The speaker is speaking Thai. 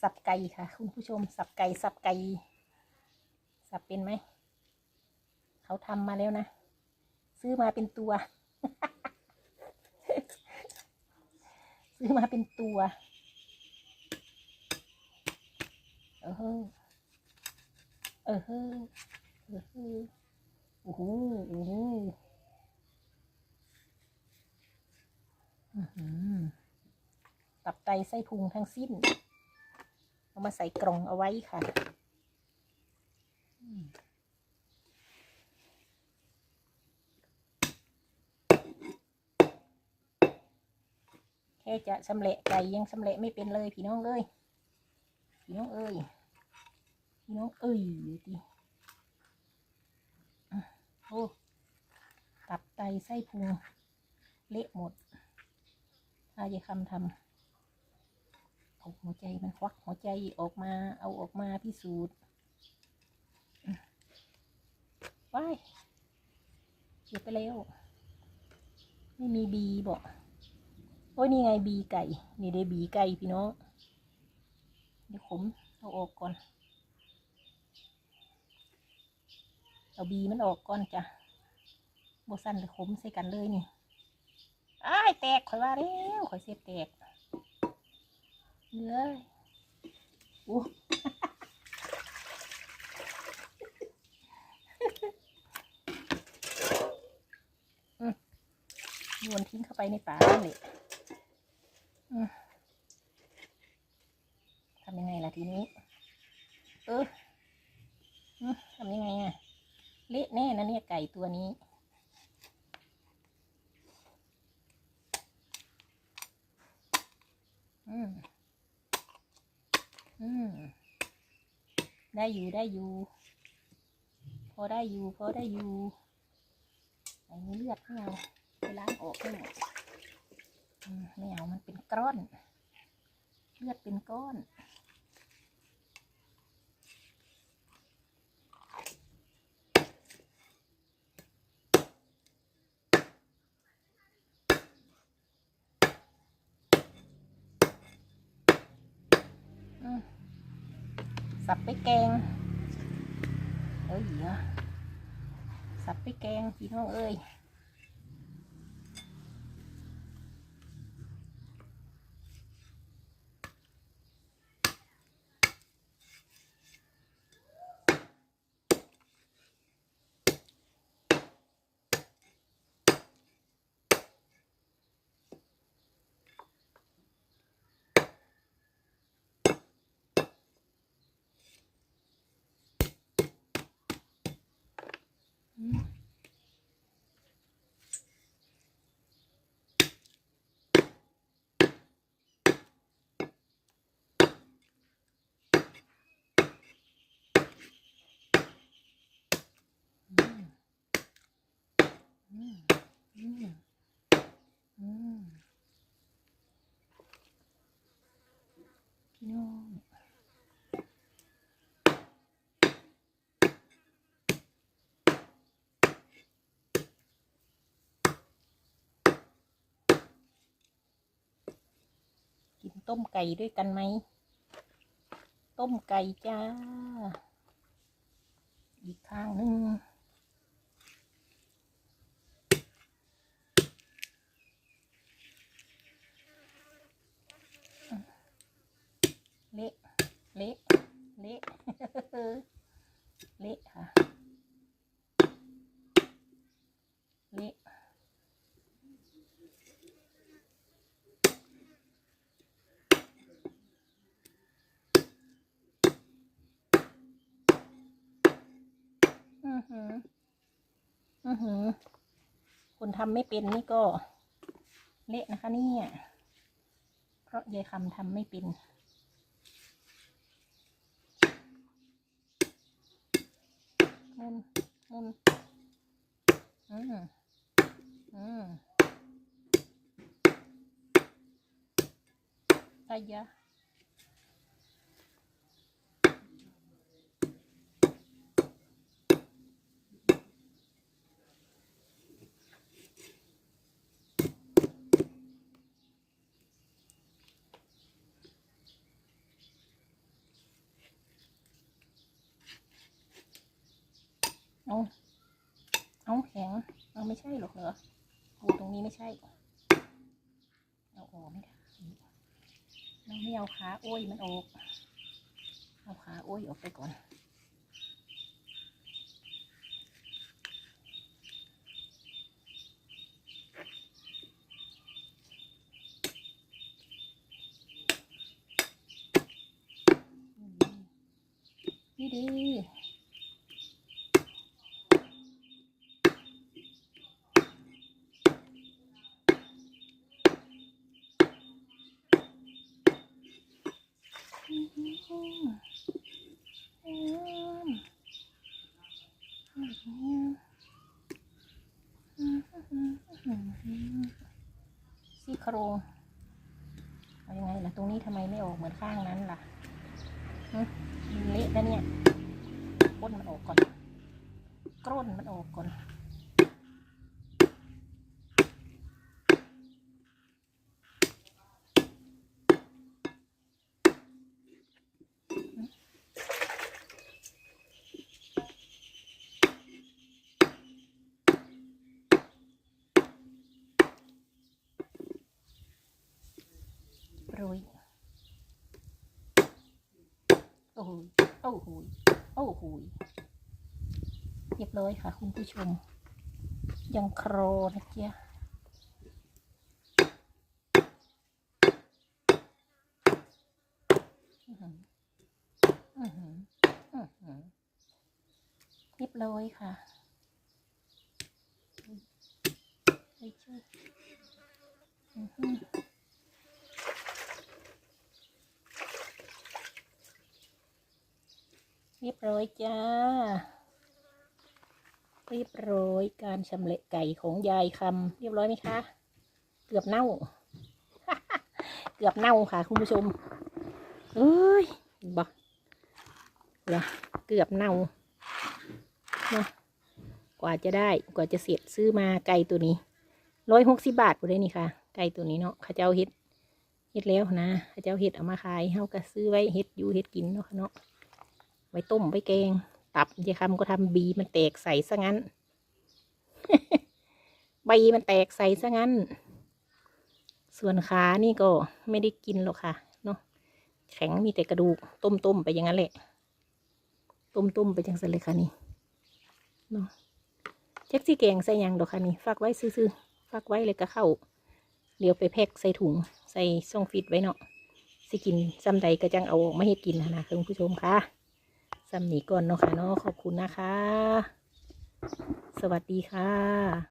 สับไก่ค่ะ คุณผู้ชม สับไก่ สับไก่ สับเป็นไหม เขาทำมาแล้วนะ ซื้อมาเป็นตัว ซื้อมาเป็นตัวเออเฮ้อเออเฮ้อเออเฮ้อโอ้โหโอ้โหอือหือ ตับไตไส้พุงทั้งสิ้น เอามาใส่กล่องเอาไว้ค่ะแค่จะชำแหละไก่ยังชำแหละไม่เป็นเลยพี่น้องเลยพี่น้องเอ้ยพี่น้องเอ้ยดิโอ้ตับไตไส้พุงเละหมดถ้าจะคำทำ อาหัวใจมันควักหัวใจออกมา เอาออกมาพิสูจน์อืมว้ายเสียไปแล้ว ไม่มีบีบอกโอ้ยนี่ไงบีไก่ นี่ได้บีไก่พี่น้อง เดี๋ยวขมเอาออกก่อน เอาบีมันออกก่อนจ้ะโบสั้นเลยขมใส่กันเลยนี่อ้ายแตกข่อยว่าแล้วข่อยเสียบแตก เนื้ออู้อืมโยนทิ้งเข้าไปในฝานั่นแหละอืมทำยังไงล่ะทีนี้ เอออืมทำยังไงอะเละแน่นะเนี่ยไก่ตัวนี้ อืม อืมได้อยู่ได้อยู่ พอได้อยู่ พอได้อยู่ไอ้นี่เลือดไม่เอาไปล้างออกให้หมดอืมไม่เอามันเป็นก้อน เลือดเป็นก้อน สับไปแกง เอ้ยเหรอสับไปแกงพี่น้องเอ้ย กินต้มไก่ด้วยกันไหม ต้มไก่จ้า อีกข้างหนึ่งเละ เละ เละ เละค่ะ เละ อือหือ อือหือ คนทำไม่เป็นนี่ก็เละนะคะเนี่ย เพราะยายคำทำไม่เป็น มุน มุน อืมอืมอายะ เอาเอาแข็งเอาไม่ใช่หรอกเหรอปูตรงนี้ไม่ใช่ เอาออกไม่ได้เราไม่เอาขาโอ้ยมันออก เอาขาโอ้ยออกไปก่อน นี่ดี ซี่โครงเอายังไงล่ะ ตรงนี้ทำไมไม่ออกเหมือนข้างนั้นล่ะเละแล้วเนี่ยก้นมันออกก่อนกร้นมันออกก่อน โรยโอ้โหโอ้โหโอ้โหเรียบร้อยค่ะคุณผู้ชม ยังโครนะเจ๊ะอื้อหืออื้อหืออื้อหือเรียบร้อยค่ะเฮ้ยช่วยอื้อหือ เรียบร้อยจ้า เรียบร้อยการชำเละไก่ของยายคำเรียบร้อยไหมคะ เกือบเน่า เกือบเน่าค่ะ คุณผู้ชมเอ้ยบอเหรอเกือบเน่าเนาะกว่าจะได้กว่าจะเสร็จซื้อมาไก่ตัวนี้ร้อยหกสิบาทกูได้นี่ค่ะ ไก่ตัวนี้เนาะข้าเจ้าเฮ็ดเฮ็ดแล้วนะข้าเจ้าเฮ็ดเอามาขายเฮาก็ซื้อไว้เฮ็ดอยู่เฮ็ดกินเนาะเนาะ ไว้ต้มไว้แกง ตับยายคำก็ทำบีมันแตกใส่ซะงั้น ใบมันแตกใส่ซะงั้น ส่วนขานี่ก็ไม่ได้กินหรอกค่ะเนาะแข็งมีแต่กระดูก ต้มๆไปอย่างนั้นแหละ ต้มๆไปจังสันเลยค่ะนี่เนาะแจ็คซี่แกงใส่ยังดอกค่ะนี่ฝากไว้ซื้อๆฝากไว้เลยก็เข้าเดี๋ยวไปแพ็คใส่ถุงใส่ช่องฟิตไว้เนาะสิกินซ้ำใดก็จังเอาออกมาให้กินนะนะคุณผู้ชมค่ะ สำนีก่อนเนาะค่ะเนาะขอบคุณนะคะ สวัสดีค่ะ